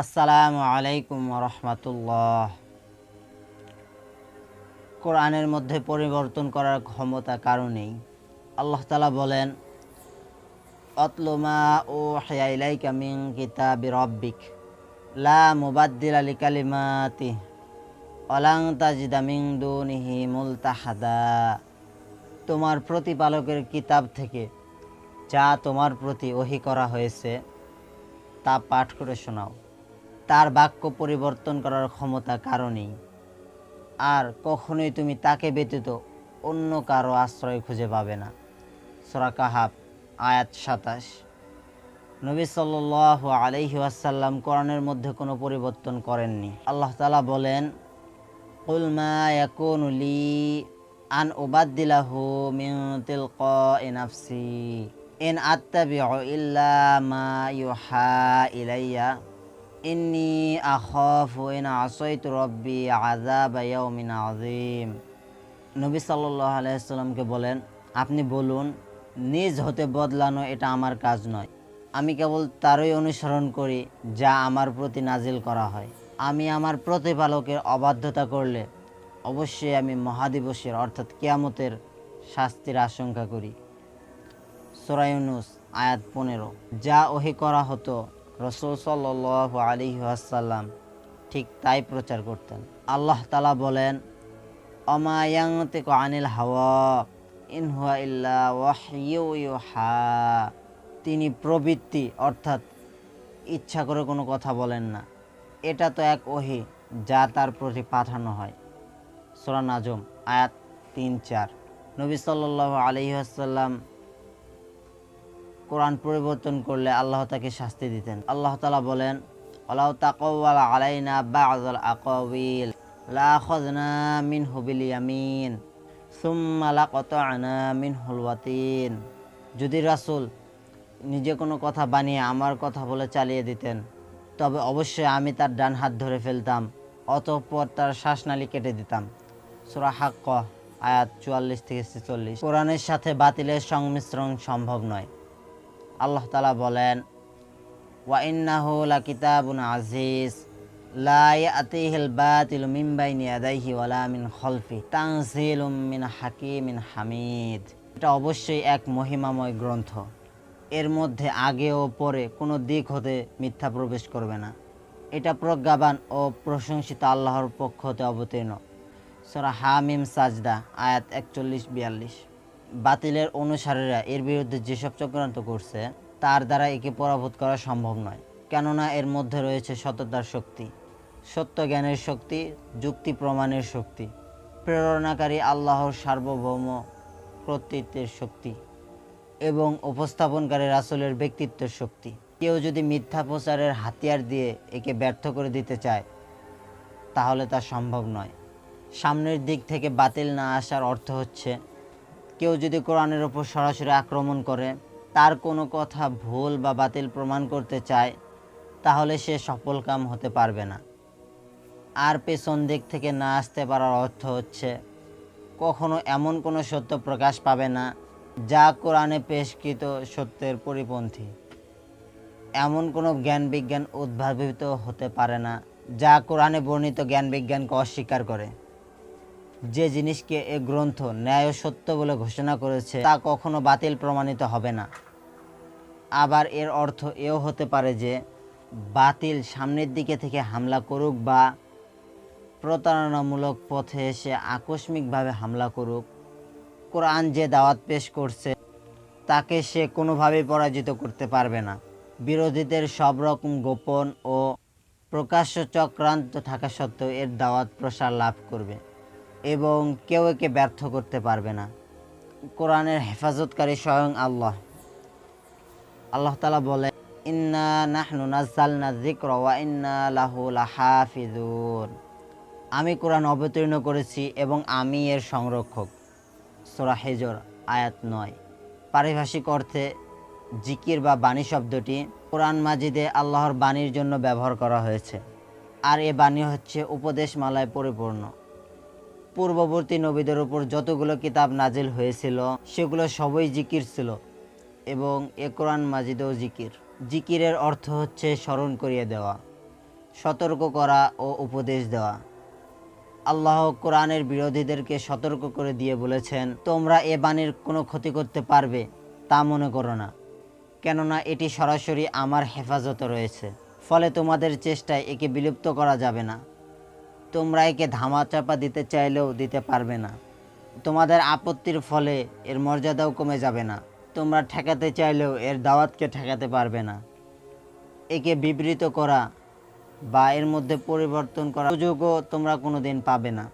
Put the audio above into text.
আসসালামু আলাইকুম রহমতুল্লাহ কোরআনের মধ্যে পরিবর্তন করার ক্ষমতা কারণেই আল্লাহ তালা বলেন অতলুমা ও হেয়াইলাইকা মিং কিতাবি রব্বিক, লা মুবাদ্দিল আলী কালিমাতি অলাং তাজিদা মিং দুনিহি মুলতাহাদা। তোমার প্রতিপালকের কিতাব থেকে যা তোমার প্রতি ওহি করা হয়েছে, তা পাঠ করে শোনাও। তার বাক্য পরিবর্তন করার ক্ষমতা কারণেই। আর কখনোই তুমি তাকে ব্যতীত অন্য কারও আশ্রয় খুঁজে পাবে না। সোরা কাহাব আয়াত সাতাশ। নবী সাল আলহি আসাল্লাম কোরআনের মধ্যে কোনো পরিবর্তন করেননি। আল্লাহ তালা বলেন কুলমা ইয়াকুনু লি আন উবাদ্দিলাহু মিন তিলকাই নাফসি। ইন আত্তাবিউ ইল্লা মা ইউহা ইলাইয়া। ইন্নি আখাফু ইন আসাইতু রব্বি আযাবা ইয়াউমিন আযীম। নবী সাল্লাল্লাহু বলেন, আপনি বলুন, নিজ হতে বদলানো এটা আমার কাজ নয়। আমি কেবল তারই অনুসরণ করি, যা আমার প্রতি নাজিল করা হয়। আমি আমার প্রতিপালকের অবাধ্যতা করলে অবশ্যই আমি মহাদিবসের, অর্থাৎ কেয়ামতের শাস্তির আশঙ্কা করি। সোরাইনুস আয়াত পনেরো। যা ওহি করা হতো রসুল সাল আলী আসাল্লাম ঠিক তাই প্রচার করতেন। আল্লাহ তালা বলেন অমায়াংতিক আনিল হাওয়া ইল্লা তিনি প্রবৃত্তি, অর্থাৎ ইচ্ছা করে কোনো কথা বলেন না। এটা তো এক ওহি যা তার প্রতি পাঠানো হয়। সোরা নাজম, আয়াত তিন চার। নবী সাল্লাহ আলহিহাসাল্লাম কোরআন পরিবর্তন করলে আল্লাহ তাকে শাস্তি দিতেন। আল্লাহ তালা বলেন যদি রাসূল নিজে কোনো কথা বানিয়ে আমার কথা বলে চালিয়ে দিতেন, তবে অবশ্যই আমি তার ডান হাত ধরে ফেলতাম, অতঃপর তার শ্বাসনালী কেটে দিতাম। সূরা হাক্ক, আয়াত চুয়াল্লিশ থেকে ছেচল্লিশ। কোরআনের সাথে বাতিলের সংমিশ্রণ সম্ভব নয়। আল্লাহ তালা বলেন ওয়াইন্নাহু লাকিতাবুন আজিজ হামিদ। এটা অবশ্যই এক মহিমাময় গ্রন্থ। এর মধ্যে আগে ও পরে কোনো দিক হতে মিথ্যা প্রবেশ করবে না। এটা প্রজ্ঞাবান ও প্রশংসিত আল্লাহর পক্ষ হতে অবতীর্ণ। সরা হামিম সাজদা, আয়াত একচল্লিশ বিয়াল্লিশ। বাতিলের অনুসারীরা এর বিরুদ্ধে যেসব চক্রান্ত করছে, তার দ্বারা একে পরাভূত করা সম্ভব নয়। কেননা এর মধ্যে রয়েছে সততার শক্তি সত্য জ্ঞানের শক্তি, যুক্তি প্রমাণের শক্তি, প্রেরণাকারী আল্লাহর সার্বভৌম কর্তৃত্বের শক্তি এবং উপস্থাপনকারী রাসুলের ব্যক্তিত্বের শক্তি। কেউ যদি মিথ্যা প্রচারের হাতিয়ার দিয়ে একে ব্যর্থ করে দিতে চায়, তাহলে তা সম্ভব নয়। সামনের দিক থেকে বাতিল না আসার অর্থ হচ্ছে কেউ যদি কোরআনের ওপর সরাসরি আক্রমণ করে, তার কোনো কথা ভুল বা বাতিল প্রমাণ করতে চায়, তাহলে সে সফল কাম হতে পারবে না। আর পেছন দিক থেকে না আসতে পারার অর্থ হচ্ছে, কখনো এমন কোনো সত্য প্রকাশ পাবে না, যা কোরআনে পেশকৃত সত্যের পরিপন্থী। এমন কোনো জ্ঞান বিজ্ঞান উদ্ভাবিত হতে পারে না, যা কোরআনে বর্ণিত জ্ঞান বিজ্ঞানকে অস্বীকার করে। যে জিনিসকে এ গ্রন্থ ন্যায় সত্য বলে ঘোষণা করেছে, তা কখনো বাতিল প্রমাণিত হবে না। আবার এর অর্থ এও হতে পারে যে, বাতিল সামনের দিকে থেকে হামলা করুক বা প্রতারণামূলক পথে এসে আকস্মিকভাবে হামলা করুক, কোরআন যে দাওয়াত পেশ করছে, তাকে সে কোনোভাবেই পরাজিত করতে পারবে না। বিরোধীদের সব রকম গোপন ও প্রকাশ্য চক্রান্ত থাকা সত্ত্বেও এর দাওয়াত প্রসার লাভ করবে। এবং কেউ একে ব্যর্থ করতে পারবে না। কোরআনের হেফাজতকারী স্বয়ং আল্লাহ। আল্লাহ তালা বলে, ইন্না নাহনু ওয়া ইন্না লাহু লাহাফিজুন। আমি কোরআন অবতীর্ণ করেছি এবং আমি এর সংরক্ষক। সোরা হেজর, আয়াত নয়। পারিভাষিক অর্থে জিকির বা বাণী শব্দটি কোরআন মাজিদে আল্লাহর বাণীর জন্য ব্যবহার করা হয়েছে। আর এ বাণী হচ্ছে উপদেশমালায় পরিপূর্ণ। পূর্ববর্তী নবীদের উপর যতগুলো কিতাব নাজিল হয়েছিল, সেগুলো সবই জিকির ছিল এবং এ কোরআন মাজিদেও জিকির। জিকিরের অর্থ হচ্ছে স্মরণ করিয়ে দেওয়া, সতর্ক করা ও উপদেশ দেওয়া। আল্লাহ কোরআনের বিরোধীদেরকে সতর্ক করে দিয়ে বলেছেন, তোমরা এ বাণীর কোনো ক্ষতি করতে পারবে তা মনে করো না, কেননা এটি সরাসরি আমার হেফাজতে রয়েছে। ফলে তোমাদের চেষ্টায় একে বিলুপ্ত করা যাবে না। তোমরা একে ধামাচাপা দিতে চাইলেও দিতে পারবে না। তোমাদের আপত্তির ফলে এর মর্যাদাও কমে যাবে না। তোমরা ঠেকাতে চাইলেও এর দাওয়াতকে ঠেকাতে পারবে না। একে বিবৃত করা বা এর মধ্যে পরিবর্তন করার সুযোগও তোমরা কোনো দিন পাবে না।